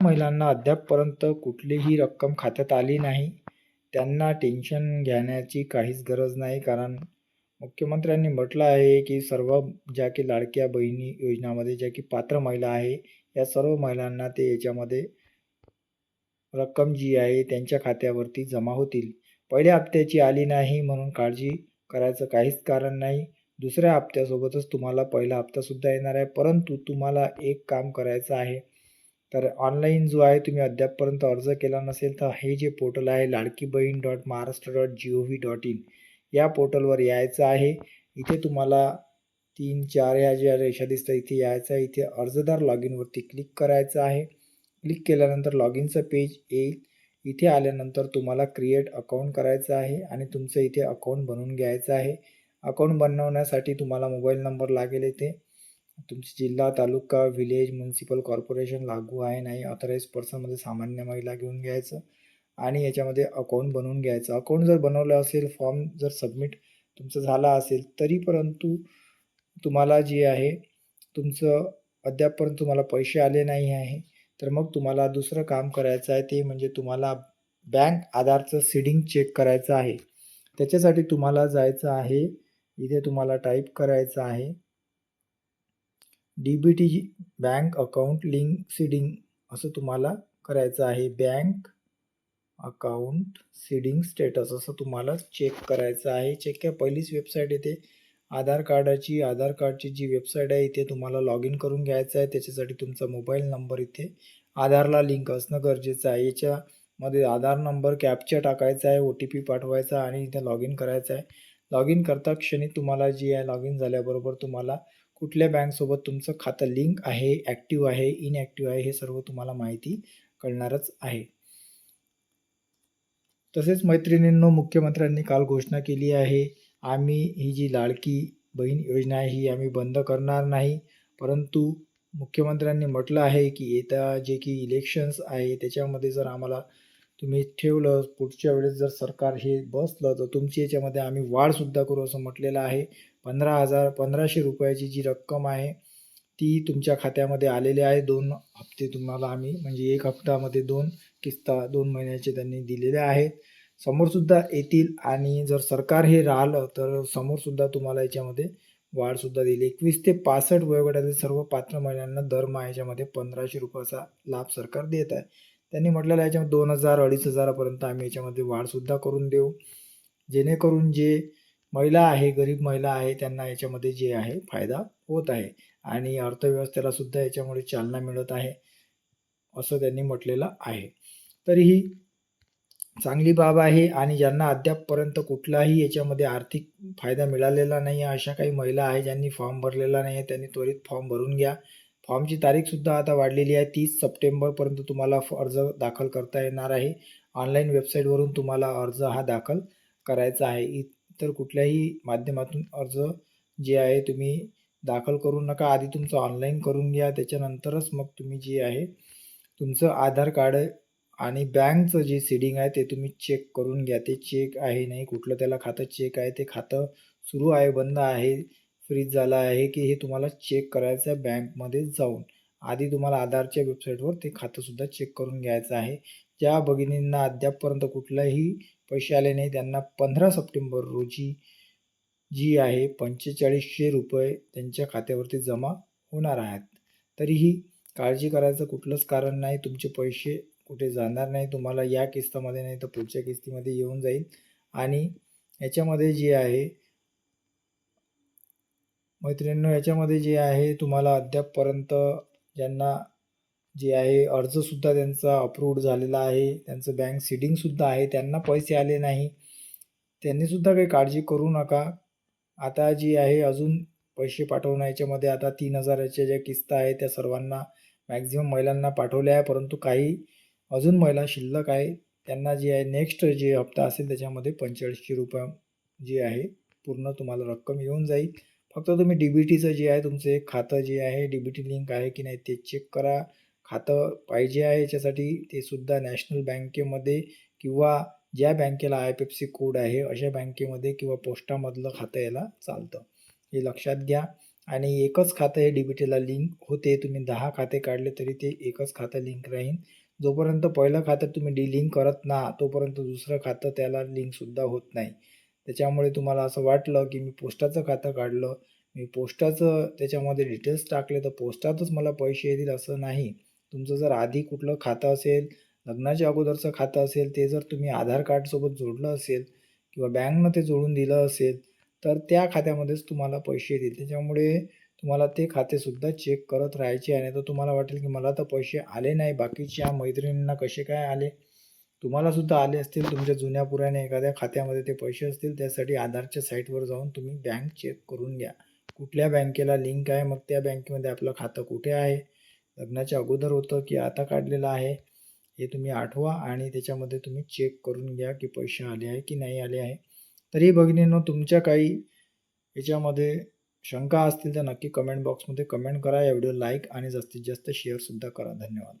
महिलांना अद्यापपर्यंत कुठलीही रक्कम खात्यात आली नाही. त्यांना टेन्शन घेण्याची काहीच गरज नाही कारण मुख्यमंत्र्यांनी म्हटलं आहे की सर्व ज्या की लाडक्या बहिणी योजनामध्ये ज्या की पात्र महिला आहे या सर्व महिलांना ते याच्यामध्ये रक्कम जी आहे त्यांच्या खात्यावरती जमा होतील. पहिल्या हप्त्याची आली नाही म्हणून काळजी करायचं काहीच कारण नाही. दुसऱ्या हप्त्यासोबतच तुम्हाला पहिला हप्तासुद्धा येणार आहे. परंतु तुम्हाला एक काम करायचं आहे. तर ऑनलाईन जो आहे तुम्ही अद्यापपर्यंत अर्ज केला नसेल तर हे जे पोर्टल आहे Ladki Bahin dot Maharashtra dot G O V dot in या पोर्टलवर यायचं आहे. इथे तुम्हाला तीन चार ह्या ज्या रेषा दिसतात इथे यायचं आहे. इथे अर्जदार लॉग इनवरती क्लिक करायचं आहे. क्लिक केल्यानंतर लॉग इनचं पेज येईल. इथे आल्यानंतर तुम्हाला क्रिएट अकाउंट करायचं आहे आणि तुमचं इथे अकाउंट बनवून घ्यायचं आहे. अकाउंट बनवण्यासाठी तुम्हाला मोबाईल नंबर लागेल इथे. तुमची जिल्हा तालुका विलेज म्युन्सिपल कॉर्पोरेशन लागू आहे नाही ऑथराईज पर्सनमध्ये सामान्य महिला घेऊन घ्यायचं आणि याच्यामध्ये अकाउंट बनवून घ्यायचं. अकाउंट जर बनवलं असेल फॉर्म जर सबमिट तुमचं झाला असेल तरी परंतु तुम्हाला जे आहे तुमचं अद्यापपर्यंत तुम्हाला पैसे आले नाही आहे तर मग तुम्हाला दुसरं काम करायचं आहे ते म्हणजे तुम्हाला बँक आधारचं सीडिंग चेक करायचं आहे. त्याच्यासाठी तुम्हाला जायचं आहे इथे तुम्हाला टाईप करायचं आहे. D B T bank account link seeding असं तुम्हाला करायचं आहे. बँक अकाउंट सीडिंग स्टेटस असं तुम्हाला चेक करायचं आहे. चेक काय पहिलीच वेबसाईट येते आधार कार्डाची आधार कार्डची जी वेबसाईट आहे इथे तुम्हाला लॉग इन करून घ्यायचं आहे. त्याच्यासाठी तुमचा मोबाईल नंबर इथे आधारला लिंक असणं गरजेचं आहे. याच्यामध्ये आधार नंबर कॅप्चर टाकायचा आहे ओ टी पी पाठवायचा आणि इथे लॉग इन करायचं आहे. लॉग इन करता क्षणी तुम्हाला जी आहे लॉग इन झाल्याबरोबर तुम्हाला कुठल्या बँकसोबत तुमचं खातं लिंक आहे ॲक्टिव्ह आहे इनॲक्टिव्ह आहे हे सर्व तुम्हाला माहिती कळणारच आहे. तसेच मैत्रिणींनो मुख्यमंत्र्यांनी काल घोषणा केली आहे आम्ही ही जी लाडकी बहीण योजना आहे ही आम्ही बंद करणार नाही. परंतु मुख्यमंत्र्यांनी म्हटलं आहे की येत्या जे की इलेक्शन्स आहे त्याच्यामध्ये जर आम्हाला तुम्ही ठेवलं पुढच्या वेळेस जर सरकार हे बसलं तर तुमची याच्यामध्ये आम्ही वाढसुद्धा करू असं म्हटलेलं आहे. पंधरा हजार पंधराशे रुपयाची जी रक्कम आहे ती तुमच्या खात्यामध्ये आलेली आहे. दोन हप्ते तुम्हाला आम्ही म्हणजे एक हप्त्यामध्ये दोन किस्ता दोन महिन्याचे त्यांनी दिलेले आहेत. समोरसुद्धा येतील आणि जर सरकार हे राहिलं तर समोरसुद्धा तुम्हाला याच्यामध्ये वाढसुद्धा दिली एकवीस ते पासष्ट वयोगटातील सर्व पात्र महिलांना दरमहा याच्यामध्ये पंधराशे रुपयाचा लाभ सरकार देत आहे. त्यांनी म्हटलेलं याच्यामध्ये दोन हजार अडीच हजारापर्यंत आम्ही याच्यामध्ये वाढसुद्धा करून देऊ. जेणेकरून जे महिला आहे गरीब महिला आहे त्यांना याच्यामध्ये जे आहे फायदा होत आहे. आणि अर्थव्यवस्थेला सुद्धा याच्यामुळे चालना मिळत आहे असं त्यांनी म्हटलेलं आहे. तरीही चांगली बाब आहे आणि ज्यांना अद्यापपर्यंत कुठलाही याच्यामध्ये आर्थिक फायदा मिळालेला नाही आहे अशा काही महिला आहे ज्यांनी फॉर्म भरलेला नाही आहे त्यांनी त्वरित फॉर्म भरून घ्या. फॉर्मची तारीखसुद्धा आता वाढलेली आहे. तीस सप्टेंबरपर्यंत तुम्हाला फ अर्ज दाखल करता येणार आहे. ऑनलाईन वेबसाईटवरून तुम्हाला अर्ज हा दाखल करायचा आहे. इतर कुठल्याही माध्यमातून अर्ज जे आहे तुम्ही दाखल करू नका. आधी तुमचं ऑनलाईन करून घ्या. त्याच्यानंतरच मग तुम्ही जे आहे तुमचं आधार कार्ड आणि बँकचं जे सीडिंग आहे ते तुम्ही चेक करून घ्या. ते चेक आहे नाही कुठलं त्याला खातं चेक आहे ते खातं सुरू आहे बंद आहे. फ्रीज झाला आहे की हे तुम्हाला चेक करायचं आहे बँकमध्ये जाऊन. आधी तुम्हाला आधारच्या वेबसाईटवर ते खातंसुद्धा चेक करून घ्यायचं आहे. ज्या भगिनींना अद्यापपर्यंत कुठलाही पैसे आले नाही त्यांना पंधरा सप्टेंबर रोजी जी आहे पंचेचाळीसशे रुपये त्यांच्या खात्यावरती जमा होणार आहेत. तरीही काळजी करायचं कुठलंच कारण नाही. तुमचे पैसे कुठे जाणार नाही तुम्हाला या किस्तामध्ये नाही तर पुढच्या किस्तीमध्ये येऊन जाईल. आणि याच्यामध्ये जे आहे मैत्रिणींनो याच्यामध्ये जे आहे तुम्हाला अद्यापपर्यंत ज्यांना जे आहे अर्जसुद्धा त्यांचा अप्रूव्ड झालेला आहे त्यांचं बँक सिडिंगसुद्धा आहे त्यांना पैसे आले नाही त्यांनीसुद्धा काही काळजी करू नका. आता जी आहे अजून पैसे पाठवणं याच्यामध्ये आता तीन हजाराच्या ज्या किस्ता आहे त्या सर्वांना मॅक्झिमम महिलांना पाठवल्या आहे परंतु काही अजून महिला शिल्लक आहे त्यांना जे आहे नेक्स्ट जे हप्ता असेल त्याच्यामध्ये पंचेचाळीसशे रुपये जे आहे पूर्ण तुम्हाला रक्कम येऊन जाईल. फक्त तुम्ही डी बी टीचं जे आहे तुमचं एक खातं जे आहे डी बी टी लिंक आहे की नाही ते चेक करा. खातं पाहिजे आहे याच्यासाठी ते सुद्धा नॅशनल बँकेमध्ये किंवा ज्या बँकेला I F S C code आहे अशा बँकेमध्ये किंवा पोस्टामधलं खातं याला चालतं. हे लक्षात घ्या. आणि एकच खातं हे डी बी टीला लिंक होते तुम्ही दहा खाते काढले तरी ते एकच खातं लिंक राहील जोपर्यंत पहिलं खातं तुम्ही डिलिंक करत ना तोपर्यंत दुसरं खातं त्याला लिंकसुद्धा होत नाही. त्याच्यामुळे तुम्हाला असं वाटलं की मी पोस्टाचं खातं काढलं. मी पोस्टाचं त्याच्यामध्ये डिटेल्स टाकले तर पोस्टातच मला पैसे येतील असं नाही. तुमचं जर आधी कुठलं खातं असेल लग्नाच्या अगोदरचं खातं असेल ते जर तुम्ही आधार कार्डसोबत जोडलं असेल किंवा बँकनं ते जोडून दिलं असेल तर त्या खात्यामध्येच तुम्हाला पैसे येतील. त्याच्यामुळे तुम्हाला ते खातेसुद्धा चेक करत राहायचे आणि तर तुम्हाला वाटेल की मला तर पैसे आले नाही. बाकीच्या मैत्रिणींना कसे काय आले? तुम्हालासुद्धा आले असतील तुमच्या जुन्या पुराण्या एखाद्या खात्यामध्ये ते पैसे असतील त्यासाठी आधारच्या साईटवर जाऊन तुम्ही बँक चेक करून घ्या. कुठल्या बँकेला लिंक आहे मग त्या बँकेमध्ये आपलं खातं कुठे आहे? लग्नाच्या अगोदर होतं की आता काढलेलं आहे? हे तुम्ही आठवा आणि त्याच्यामध्ये तुम्ही चेक करून घ्या की पैसे आले आहे की नाही आले आहे. तरी भगिनींनो तुमच्या काही याच्यामध्ये शंका असतील तर नक्की कमेंट बॉक्समध्ये कमेंट करा. या व्हिडिओ लाईक आणि जास्तीत जास्त शेअरसुद्धा करा. धन्यवाद.